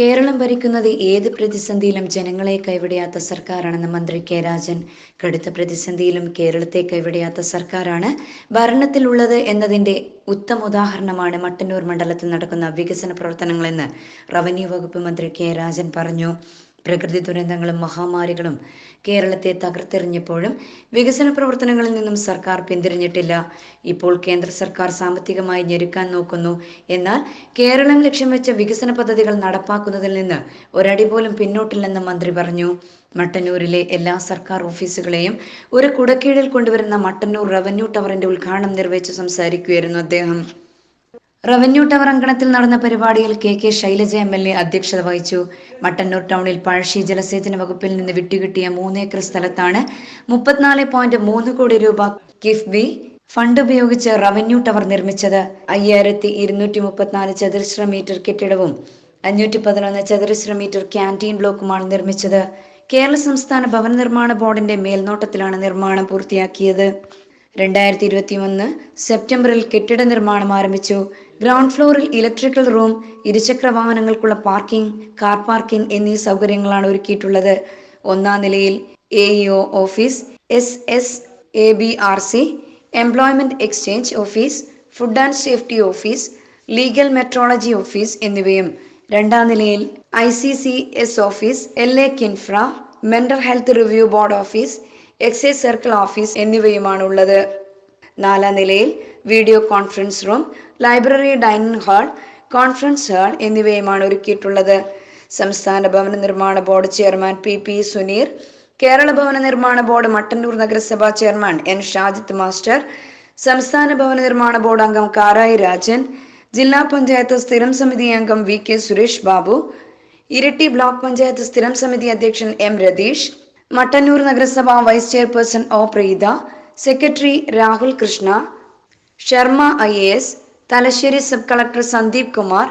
കേരളം ഭരിക്കുന്നത് ഏത് പ്രതിസന്ധിയിലും ജനങ്ങളെ കൈവിടാത്ത സർക്കാരാണെന്ന് മന്ത്രി കെ രാജൻ. കടുത്ത പ്രതിസന്ധിയിലും കേരളത്തെ കൈവിടാത്ത സർക്കാരാണ് ഭരണത്തിലുള്ളത് എന്നതിന്റെ ഉത്തമ ഉദാഹരണമാണ് മട്ടന്നൂർ മണ്ഡലത്തിൽ നടക്കുന്ന വികസന പ്രവർത്തനങ്ങളെന്ന് റവന്യൂ വകുപ്പ് മന്ത്രി കെ രാജൻ പറഞ്ഞു. പ്രകൃതി ദുരന്തങ്ങളും മഹാമാരികളും കേരളത്തെ തകർത്തെറിഞ്ഞപ്പോഴും വികസന പ്രവർത്തനങ്ങളിൽ നിന്നും സർക്കാർ പിന്തിരിഞ്ഞിട്ടില്ല. ഇപ്പോൾ കേന്ദ്ര സർക്കാർ സാമ്പത്തികമായി ഞെരുക്കാൻ നോക്കുന്നു. എന്നാൽ കേരളം ലക്ഷ്യം വെച്ച വികസന പദ്ധതികൾ നടപ്പാക്കുന്നതിൽ നിന്ന് ഒരടി പോലും പിന്നോട്ടില്ലെന്ന് മന്ത്രി പറഞ്ഞു. മട്ടന്നൂരിലെ എല്ലാ സർക്കാർ ഓഫീസുകളെയും ഒരു കുടക്കീഴിൽ കൊണ്ടുവരുന്ന മട്ടന്നൂർ റവന്യൂ ടവറിന്റെ ഉദ്ഘാടനം നിർവഹിച്ച് സംസാരിക്കുകയായിരുന്നു അദ്ദേഹം. റവന്യൂ ടവർ അങ്കണത്തിൽ നടന്ന പരിപാടിയിൽ K K Shailaja M L A അധ്യക്ഷത വഹിച്ചു. മട്ടന്നൂർ ടൗണിൽ പഴശ്ശി ജലസേചന വകുപ്പിൽ നിന്ന് വിട്ടുകിട്ടിയ മൂന്നേക്കർ സ്ഥലത്താണ് മുപ്പത്തിനാല് പോയിന്റ് മൂന്ന് കോടി രൂപ കിഫ്ബി ഫണ്ട് ഉപയോഗിച്ച് റവന്യൂ ടവർ നിർമ്മിച്ചത്. അയ്യായിരത്തി ഇരുന്നൂറ്റി മുപ്പത്തിനാല് ചതുരശ്ര മീറ്റർ കെട്ടിടവും അഞ്ഞൂറ്റി പതിനൊന്ന് ചതുരശ്ര മീറ്റർ ക്യാന്റീൻ ബ്ലോക്കുമാണ് നിർമ്മിച്ചത്. കേരള സംസ്ഥാന ഭവന നിർമ്മാണ ബോർഡിന്റെ മേൽനോട്ടത്തിലാണ് നിർമ്മാണം പൂർത്തിയാക്കിയത്. രണ്ടായിരത്തി ഇരുപത്തി ഒന്ന് സെപ്റ്റംബറിൽ കെട്ടിട നിർമ്മാണം ആരംഭിച്ചു. ഗ്രൗണ്ട് ഫ്ലോറിൽ ഇലക്ട്രിക്കൽ റൂം ഇരുചക്ര വാഹനങ്ങൾക്കുള്ള പാർക്കിംഗ് കാർ പാർക്കിംഗ് എന്നീ സൗകര്യങ്ങളാണ് ഒരുക്കിയിട്ടുള്ളത്. ഒന്നാം നിലയിൽ A EO office S S A B R C employment exchange office food and safety office legal metrology office എന്നിവയും. രണ്ടാം നിലയിൽ I C C S office L A KINFRA mental health review board office excise circle office എന്നിവയുമാണ് ഉള്ളത് നാലാം നിലയിൽ video conference room library dining hall conference hall എന്നിവയുമാണ് ഒരുക്കിയിട്ടുള്ളത്. സംസ്ഥാന ഭവന നിർമ്മാണ board chairman P P Suneer Kerala ഭവന നിർമ്മാണ ബോർഡ് മട്ടന്നൂർ നഗരസഭാ ചെയർമാൻ എൻ ഷാജിത്ത് മാസ്റ്റർ സംസ്ഥാന ഭവന നിർമ്മാണ ബോർഡ് അംഗം കാരായി രാജൻ ജില്ലാ പഞ്ചായത്ത് സ്ഥിരം സമിതി അംഗം വി കെ സുരേഷ് ബാബു ഇരട്ടി ബ്ലോക്ക് പഞ്ചായത്ത് സ്ഥിരം സമിതി അധ്യക്ഷൻ എം രതീഷ് മട്ടന്നൂർ നഗരസഭ vice chairperson O Preetha secretary Rahul Krishna Sharma I A S Thalassery sub collector Sandeep Kumar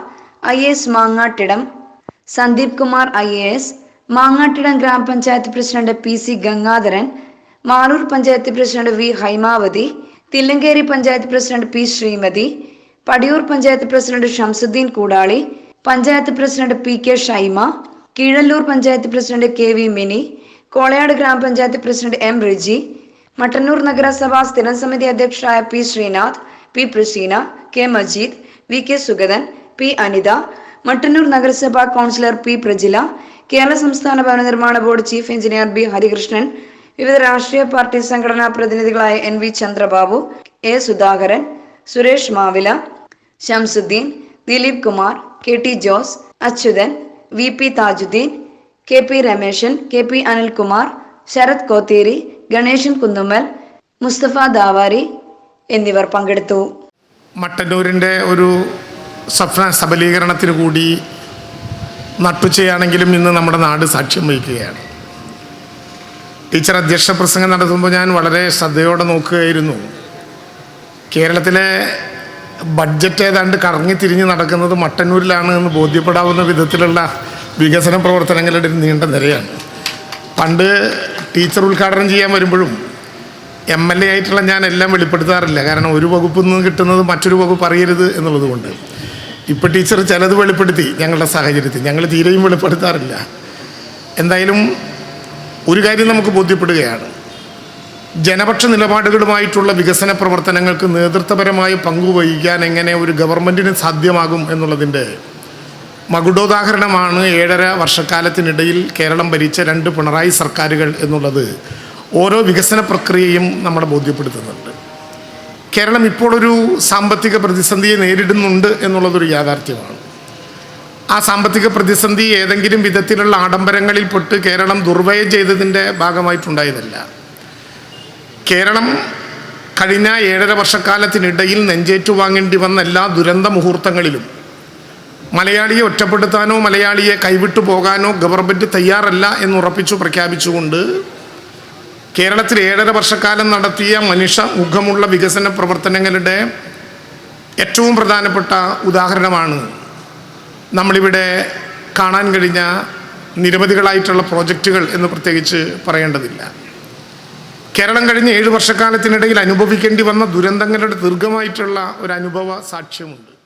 I S Mangattidam Sandeep Kumar I A S Mangattidam ഗ്രാമപഞ്ചായത്ത് president P C Gangadharan Malur panchayat president V Haimavathi Thillankeri panchayat president P Sreemathi Padiyur panchayat president Shamsudeen Koodali panchayat president P K Shaima Keezhallur panchayat president K V Mini Kolayad ഗ്രാമപഞ്ചായത്ത് president M Riji Mattannur നഗരസഭ സ്ഥിരം സമിതി അധ്യക്ഷരായ P Sreenath P Praseena K Majeed V K Sugathan P Anitha Mattannur നഗരസഭ councillor P Prajila Kerala സംസ്ഥാന ഭവന നിർമ്മാണ board chief engineer B Harikrishnan വിവിധ രാഷ്ട്രീയ പാർട്ടി സംഘടനാ പ്രതിനിധികളായ N V Chandrababu A Sudhakaran Suresh Mavila Shamsudeen Dileep Kumar K T Jose Achuthan V P Thajudeen K P Rameshan K P Anilkumar Sarath Kotheri Ganeshan Kunnummal Musthafa Davari എന്നിവർ പങ്കെടുത്തു. മട്ടന്നൂരിന്റെ ഒരു സ്വപ്ന സബലീകരണത്തിന് കൂടി നട്ടുച്ചയാണെങ്കിലും ഇന്ന് നമ്മുടെ നാട് സാക്ഷ്യം വഹിക്കുകയാണ്. ടീച്ചർ അധ്യക്ഷ പ്രസംഗം നടത്തുമ്പോൾ ഞാൻ വളരെ ശ്രദ്ധയോടെ നോക്കുകയായിരുന്നു. കേരളത്തിലെ ബഡ്ജറ്റ് ഏതാണ്ട് കറങ്ങി തിരിഞ്ഞ് നടക്കുന്നത് മട്ടന്നൂരിലാണ് എന്ന് ബോധ്യപ്പെടാവുന്ന വിധത്തിലുള്ള വികസന പ്രവർത്തനങ്ങളുടെ ഒരു നീണ്ട നിരയാണ്. പണ്ട് ടീച്ചർ ഉദ്ഘാടനം ചെയ്യാൻ വരുമ്പോഴും എം എൽ എ ആയിട്ടുള്ള ഞാൻ എല്ലാം വെളിപ്പെടുത്താറില്ല. കാരണം ഒരു വകുപ്പിൽ നിന്ന് കിട്ടുന്നത് മറ്റൊരു വകുപ്പ് അറിയരുത് എന്നുള്ളത് കൊണ്ട്. ഇപ്പോൾ ടീച്ചർ ചിലത് വെളിപ്പെടുത്തി ഞങ്ങളുടെ സാഹചര്യത്തിൽ. ഞങ്ങൾ തീരെയും വെളിപ്പെടുത്താറില്ല. എന്തായാലും ഒരു കാര്യം നമുക്ക് ബോധ്യപ്പെടുകയാണ്. ജനപക്ഷ നിലപാടുകളുമായിട്ടുള്ള വികസന പ്രവർത്തനങ്ങൾക്ക് നേതൃത്വപരമായ പങ്കുവഹിക്കാൻ എങ്ങനെ ഒരു ഗവൺമെന്റിന് സാധ്യമാകും എന്നുള്ളതിന്റെ മകുടോദാഹരണമാണ് ഏഴര വർഷക്കാലത്തിനിടയിൽ കേരളം ഭരിച്ച രണ്ട് പിണറായി സർക്കാരുകൾ എന്നുള്ളത് ഓരോ വികസന പ്രക്രിയയും നമ്മളെ ബോധ്യപ്പെടുത്തുന്നുണ്ട്. കേരളം ഇപ്പോഴൊരു സാമ്പത്തിക പ്രതിസന്ധിയെ നേരിടുന്നുണ്ട് എന്നുള്ളതൊരു യാഥാർത്ഥ്യമാണ്. ആ സാമ്പത്തിക പ്രതിസന്ധി ഏതെങ്കിലും വിധത്തിലുള്ള ആഡംബരങ്ങളിൽ പെട്ട് കേരളം ദുർവയം ചെയ്തതിന്റെ ഭാഗമായിട്ടുണ്ടായതല്ല. കേരളം കഴിഞ്ഞ ഏഴര വർഷക്കാലത്തിനിടയിൽ നെഞ്ചേറ്റു വാങ്ങേണ്ടി വന്ന എല്ലാ ദുരന്ത മുഹൂർത്തങ്ങളിലും മലയാളിയെ ഒറ്റപ്പെടുത്താനോ മലയാളിയെ കൈവിട്ടു പോകാനോ ഗവൺമെന്റ് തയ്യാറല്ല എന്ന് ഉറപ്പിച്ചു പ്രഖ്യാപിച്ചുകൊണ്ട് കേരളത്തിൽ ഏഴര വർഷക്കാലം നടത്തിയ മനുഷ്യ മുഖമുള്ള വികസന പ്രവർത്തനങ്ങളുടെ ഏറ്റവും പ്രധാനപ്പെട്ട ഉദാഹരണമാണ് നമ്മളിവിടെ കാണാൻ കഴിഞ്ഞ നിരവധികളായിട്ടുള്ള പ്രോജക്റ്റുകൾ എന്ന് പ്രത്യേകിച്ച് പറയേണ്ടതില്ല. കേരളം കഴിഞ്ഞ ഏഴ് വർഷക്കാലത്തിനിടയിൽ അനുഭവിക്കേണ്ടി വന്ന ദുരന്തങ്ങളുടെ ദീർഘമായിട്ടുള്ള ഒരു അനുഭവ സാക്ഷ്യമുണ്ട്.